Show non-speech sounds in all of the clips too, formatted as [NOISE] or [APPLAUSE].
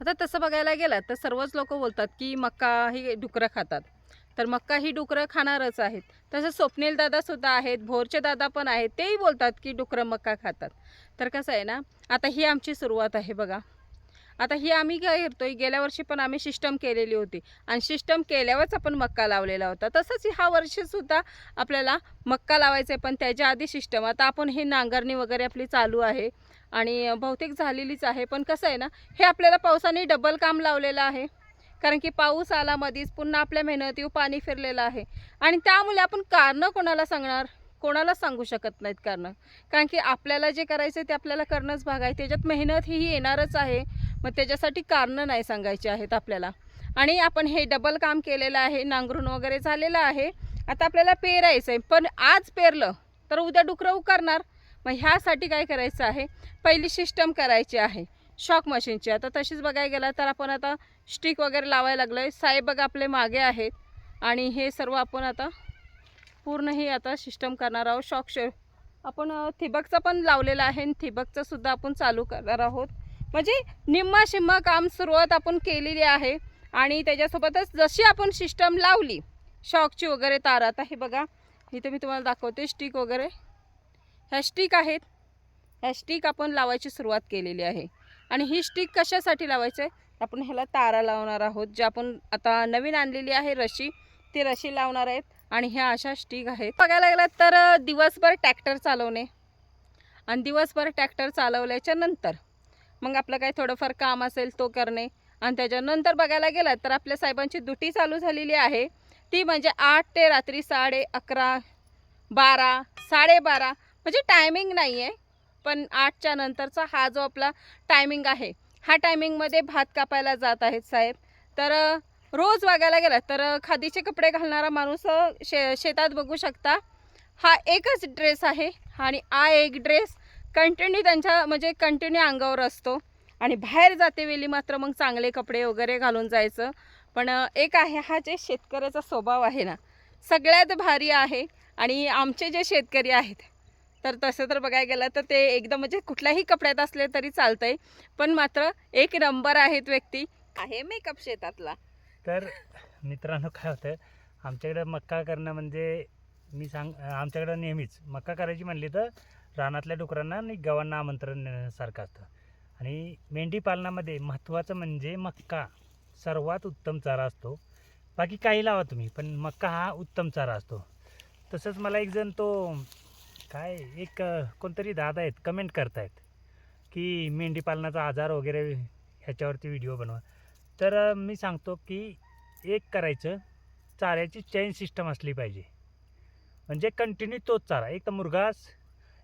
आता तसं बघायला गेलं तर सर्वच लोक बोलतात की मक्का ही डुकरं खातात. तर मक्का ही डुकरं खाणारच आहेत. तसं स्वप्नील दादासुद्धा आहेत भोरचे दादा पण आहेत तेही बोलतात की डुकरं मक्का खातात. तर कसं आहे ना आता ही आमची सुरुवात आहे बघा. आता ही आम्ही काय करतोय गेल्या वर्षी पण आम्ही सिस्टम केलेली होती आणि सिस्टम केल्यावरच आपण मक्का लावलेला होता. तसंच ह्या वर्षीसुद्धा आपल्याला मक्का लावायचं आहे पण त्याच्या आधी सिस्टम आता आपण हे नांगरणी वगैरे आपली चालू आहे. आणि बहुतेक झालेलीच आहे. पण कसं आहे ना हे आपल्याला पावसाने डबल काम लावलेलं आहे. कारण की पाऊस आला मधीच पुन्हा आपल्या मेहनतीवर पाणी फिरलेलं आहे. आणि त्यामुळे आपण कारणं कोणाला सांगणार? कोणाला सांगू शकत नाहीत कारणं? कारण की आपल्याला जे करायचं ते आपल्याला करणंच भाग आहे. त्याच्यात मेहनत ही येणारच आहे. मग त्याच्यासाठी कारणं नाही सांगायची आहेत आपल्याला. आणि आपण हे डबल काम केलेलं आहे. नांगरून वगैरे झालेलं आहे. आता आपल्याला पेरायचं आहे पण आज पेरलं तर उद्या डुकरं उकारणार. मग ह्यासाठी काय करायचं आहे? पहिली सिस्टम करायची आहे. शॉक मशीनची आता तशीच बघायला गेला तर आपण आता स्टिक वगैरे लावायला लागलो आहे साहेब बघा आपले मागे आहेत. आणि हे सर्व आपण आता पूर्णही आता सिस्टम करणार आहोत. शॉक शे आपण थिबकचं पण लावलेलं आहे आणि ठिबकचंसुद्धा आपण चालू करणार आहोत. म्हणजे निम्मा शिम्मा काम सुरुवात आपण केलेली आहे. आणि त्याच्यासोबतच जशी आपण सिस्टम लावली शॉकची वगैरे तार आता हे बघा. इथे मी तुम्हाला दाखवते स्टिक वगैरे. ह्या स्टिक आहेत. ह्या स्टिक आपण लावायची सुरुवात केलेली आहे. आणि ही स्टिक कशासाठी लावायचं आहे आपण ह्याला तारा लावणार आहोत. जे आपण आता नवीन आणलेली आहे रशी ती रशी लावणार आहेत. आणि ह्या अशा स्टिक आहेत. बघायला गेलात तर दिवसभर ट्रॅक्टर चालवणे आणि दिवसभर ट्रॅक्टर चालवल्याच्या नंतर मग आपलं काय थोडंफार काम असेल तो करणे आणि त्याच्यानंतर बघायला गेलात तर आपल्या साहेबांची दुटी चालू झालेली आहे. ती म्हणजे आठ ते रात्री साडे अकरा बारा साडेबारा म्हणजे टायमिंग नाही आहे पण आठच्या नंतरचा हा जो आपला टायमिंग आहे हा टायमिंगमध्ये भात कापायला जात आहेत साहेब. तर रोज बघायला गेला तर खादीचे कपडे घालणारा माणूस शे शेतात बघू शकता. हा एकच ड्रेस आहे आणि हा एक ड्रेस कंटिन्यू त्यांच्या म्हणजे कंटिन्यू अंगावर असतो. आणि बाहेर जाते वेळी मात्र मग चांगले कपडे वगैरे घालून जायचं. पण एक आहे हा जे शेतकऱ्याचा स्वभाव आहे ना सगळ्यात भारी आहे. आणि आमचे जे शेतकरी आहेत तर तसं तर बघायला गेलं तर ते एकदम म्हणजे कुठल्याही कपड्यात असले तरी चालतंय. पण मात्र एक नंबर आहेत व्यक्ती आहे मेकअप शेतातला. तर मित्रांनो काय होतं आमच्याकडं मक्का करणं म्हणजे मी सांग आमच्याकडं नेहमीच मक्का करायची म्हणली तर रानातल्या डुकरांना आणि गव्हांना आमंत्रण देण्यासारखं असतं. आणि मेंढी पालनामध्ये महत्त्वाचं म्हणजे मक्का सर्वात उत्तम चारा असतो. बाकी काही लावा तुम्ही पण मक्का हा उत्तम चारा असतो. तसंच मला एक जण तो काय एक कोणतरी दादा आहेत कमेंट करतायत की मेंढी पालनाचा आजार वगैरे ह्याच्यावरती व्हिडिओ बनवा. तर मी सांगतो की एक करायचं चाऱ्याची चैन सिस्टम असली पाहिजे. म्हणजे कंटिन्यू तोच चारा. एक तर मुरघास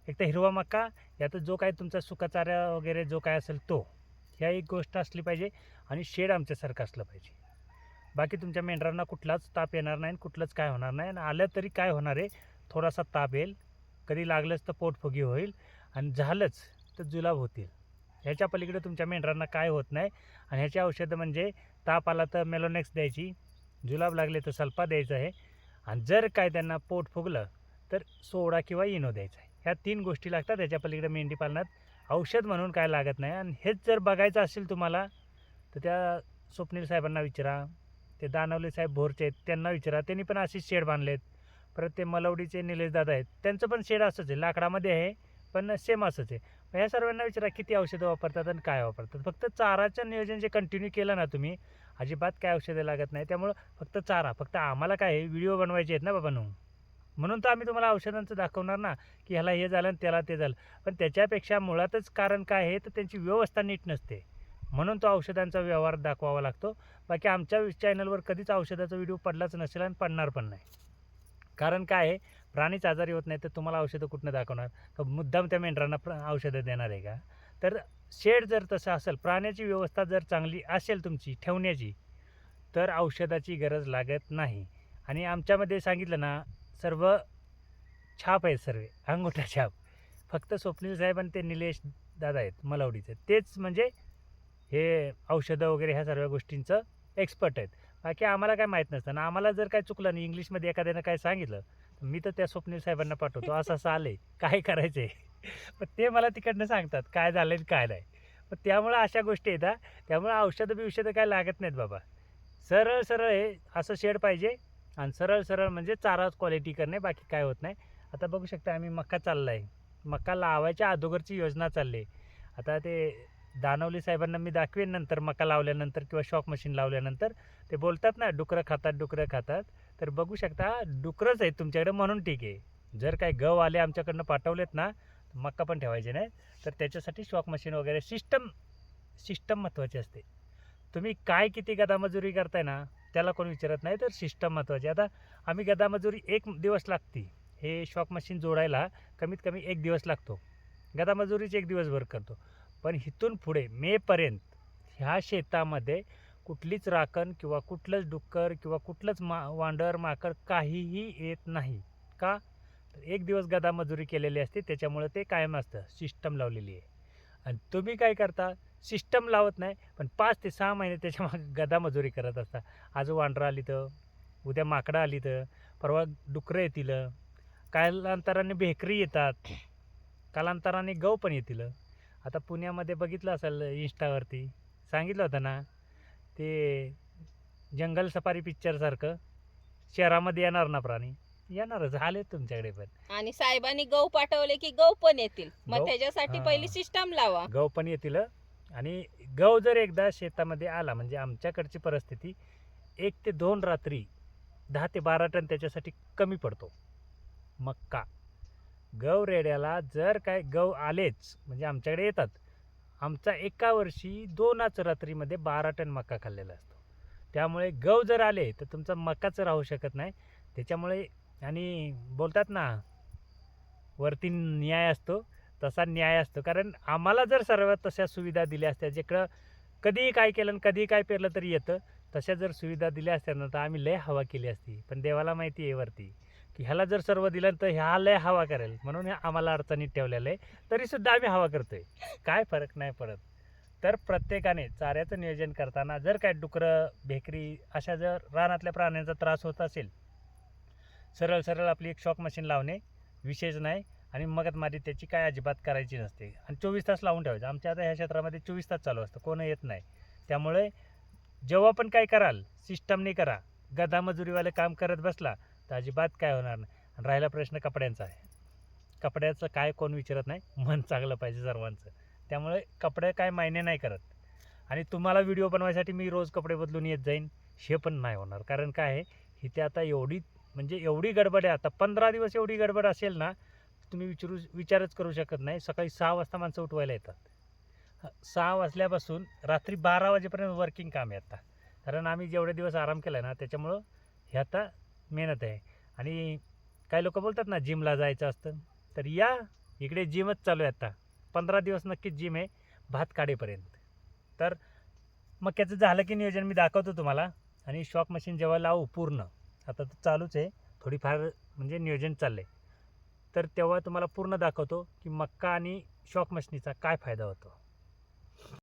एक तर हिरवा मका यात जो काय तुमचा सुका चारा वगैरे जो काय असेल तो ह्या एक गोष्ट असली पाहिजे आणि शेड आमच्यासारखं असलं पाहिजे. बाकी तुमच्या मेंढरांना कुठलाच ताप येणार नाही आणि कुठलंच काय होणार नाही आणि आलं तरी काय होणार आहे थोडासा ताप येईल कधी लागलंच तर पोटफुगी होईल आणि झालंच तर जुलाब होतील. ह्याच्या पलीकडे तुमच्या मेंढरांना काय होत नाही आणि ह्याची औषधं म्हणजे ताप आला तर मेलोनेक्स द्यायची जुलाब लागले तर सल्फा द्यायचा आहे आणि जर काय त्यांना पोट फुगलं तर सोडा किंवा इनो द्यायचा आहे. ह्या तीन गोष्टी लागतात. ह्याच्या पलीकडे मेंढी पालनात औषध म्हणून काय लागत नाही आणि हेच जर बघायचं असेल तुम्हाला तर त्या स्वप्नील साहेबांना विचारा ते दानवले साहेब भोरचे आहेत त्यांना विचारा त्यांनी पण असे शेड बांधलेत. परत ते मलवडीचे निलेशदादा आहेत. त्यांचं पण शेड असंच आहे. लाकडामध्ये आहे पण सेम असंच आहे. मग ह्या सर्वांना विचारा किती औषधं वापरतात आणि काय वापरतात? फक्त चाराचं नियोजन जे कंटिन्यू केलं ना तुम्ही अजिबात काय औषधं लागत नाही. त्यामुळं फक्त चारा फक्त आम्हाला काय व्हिडिओ बनवायचे आहेत ना बाबांनो म्हणून. तर आम्ही तुम्हाला औषधांचं दाखवणार ना की ह्याला हे झालं आणि त्याला ते झालं. पण त्याच्यापेक्षा मुळातच कारण काय आहे तर त्यांची व्यवस्था नीट नसते. म्हणून तो औषधांचा व्यवहार दाखवावा लागतो. बाकी आमच्या चॅनलवर कधीच औषधाचा व्हिडिओ पडलाच नसेल आणि पडणार पण नाही. कारण काय आहे? प्राणीच आजारी होत नाही तर तुम्हाला औषधं कुठनं दाखवणार? तर मुद्दाम त्या मेंढरांना प्र औषधं देणार आहे का? तर शेड जर तसं असेल प्राण्याची व्यवस्था जर चांगली असेल तुमची ठेवण्याची तर औषधाची गरज लागत नाही. आणि आमच्यामध्ये सांगितलं ना सर्व छाप आहेत सर्व अंगोठा छाप. फक्त स्वप्नील साहेब आणि ते निलेश दादा आहेत मलावडीचे. तेच म्हणजे हे औषधं वगैरे ह्या सर्व गोष्टींचं एक्सपर्ट आहेत. बाकी आम्हाला काय माहीत नसतं. ना आम्हाला जर काय चुकलं नाही इंग्लिशमध्ये एखाद्यानं काय सांगितलं मी तर त्या स्वप्नील साहेबांना पाठवतो. असं असं आलं आहे काय करायचं आहे [LAUGHS] पण ते मला तिकडनं सांगतात काय झालं आहे काय नाही. पण त्यामुळं अशा गोष्टी येतात त्यामुळं औषधं बिषधं काय लागत नाहीत बाबा. सरळ सरळ हे असं शेड पाहिजे आणि सरळ सरळ म्हणजे चारा क्वालिटी करणे बाकी काय होत नाही. आता बघू शकता आम्ही मक्का चालला आहे मक्का लावायच्या अगोदरची योजना चालली आहे. आता ते दानवली साहेबांना मी दाखवेन नंतर मका लावल्यानंतर किंवा शॉक मशीन लावल्यानंतर. ते बोलतात ना डुकरं खातात डुकरं खातात. तर बघू शकता डुकरंच आहेत तुमच्याकडे म्हणून ठीक आहे. जर काय गव आले आमच्याकडनं पाठवलेत ना मक्का पण ठेवायचे नाही. तर त्याच्यासाठी शॉक मशीन वगैरे सिस्टम सिस्टम महत्त्वाची असते. तुम्ही काय किती गदामजुरी करताय ना त्याला कोण विचारत नाही तर सिस्टम महत्त्वाची आता आम्ही गदामजुरी एक दिवस लागते. हे शॉक मशीन जोडायला कमीत कमी एक दिवस लागतो. गदामजुरीच एक दिवसभर करतो. पण इथून पुढे मेपर्यंत ह्या शेतामध्ये कुठलीच राखण किंवा कुठलंच डुक्कर किंवा कुठलंच मा वांडर माकड काहीही येत नाही. का? तर एक दिवस गदा मजुरी केलेली असते त्याच्यामुळे ते कायम असतं. सिस्टम लावलेली आहे. आणि तुम्ही काय करता? सिस्टम लावत नाही पण पाच ते सहा महिने त्याच्यामागे गदा मजुरी करत असता. आज वांडरं आली तर उद्या माकडं आली तर परवा डुकरं येतील. कालांतराने भेकरी येतात. कालांतराने गव पण येतील. आता पुण्यामध्ये बघितलं असेल इंस्टावरती सांगितलं होतं ना ते जंगल सफारी पिक्चरसारखं शहरामध्ये येणार ना प्राणी? येणारच आले तुमच्याकडे पण. आणि साहेबांनी गहू पाठवले की गहू पण येतील. मग गहू? त्याच्यासाठी हा. पहिली सिस्टम लावा. गव पण येतील आणि गव जर एकदा शेतामध्ये आला म्हणजे आमच्याकडची परिस्थिती एक ते दोन रात्री दहा ते बारा टन त्याच्यासाठी कमी पडतो. मक्का. गव रेड्याला जर काय गव आलेच म्हणजे आमच्याकडे येतात. आमचा एका वर्षी दोनच रात्रीमध्ये बारा टन मका खाल्लेला असतो. त्यामुळे गव जर आले तर तुमचा मकाच राहू शकत नाही. त्याच्यामुळे आणि बोलतात ना वरती न्याय असतो तसा न्याय असतो. कारण आम्हाला जर सर्व तशा सुविधा दिल्या असत्या जिकडं कधीही काय केलं आणि कधीही काय पेरलं तरी येतं तशा जर सुविधा दिल्या असत्या ना तर आम्ही लय हवा केली असती. पण देवाला माहिती आहे वरती. की ह्याला जर सर्व दिलं तर ह्या लय हवा करेल. म्हणून आम्हाला अडचणीत ठेवलेलं आहे. तरीसुद्धा आम्ही हवा करतोय. काय फरक नाही पडत. तर प्रत्येकाने चाऱ्याचं नियोजन करताना जर काय डुकरं भेकरी अशा जर रानातल्या प्राण्यांचा त्रास होत असेल सरळ सरळ आपली एक शॉक मशीन लावणे विशेष नाही आणि मगत मारी त्याची काय अजिबात करायची नसते. आणि चोवीस तास लावून ठेवायचं. आमच्या आता ह्या क्षेत्रामध्ये चोवीस तास चालू असतं. कोण येत नाही. त्यामुळे जेव्हा पण काय कराल सिस्टमने करा. गदा मजुरीवाले काम करत बसला तर अजिबात काय होणार नाही. आणि राहिला प्रश्न कपड्यांचा आहे. कपड्याचं काय कोण विचारत नाही. मन चांगलं पाहिजे सर्वांचं. त्यामुळे कपडे काय मायने नाही करत. आणि तुम्हाला व्हिडिओ बनवायसाठी मी रोज कपडे बदलून येत जाईन. हे पण नाही होणार. कारण काय आहे इथे आता एवढी म्हणजे एवढी गडबड आहे. आता पंधरा दिवस एवढी गडबड असेल ना तुम्ही विचारू विचारच करू शकत नाही. सकाळी सहा वाजता माणसं उठवायला येतात. सहा वाजल्यापासून रात्री बारा वाजेपर्यंत वर्किंग काम आहे आता. कारण आम्ही जेवढे दिवस आराम केला ना त्याच्यामुळं हे आता मेहनत आहे. आणि काही लोक बोलतात ना जिमला जायचं असतं. तर या इकडे जिमच चालू आहे आता. पंधरा दिवस नक्कीच जिम आहे भात काढेपर्यंत. तर मक्याचं झालं की नियोजन मी दाखवतो तुम्हाला. आणि शॉक मशीन जेव्हा लावू पूर्ण आता तर चालूच आहे. थोडीफार म्हणजे नियोजन चाललं आहे तर तेव्हा तुम्हाला पूर्ण दाखवतो की मक्का आणि शॉक मशीनीचा काय फायदा होतो.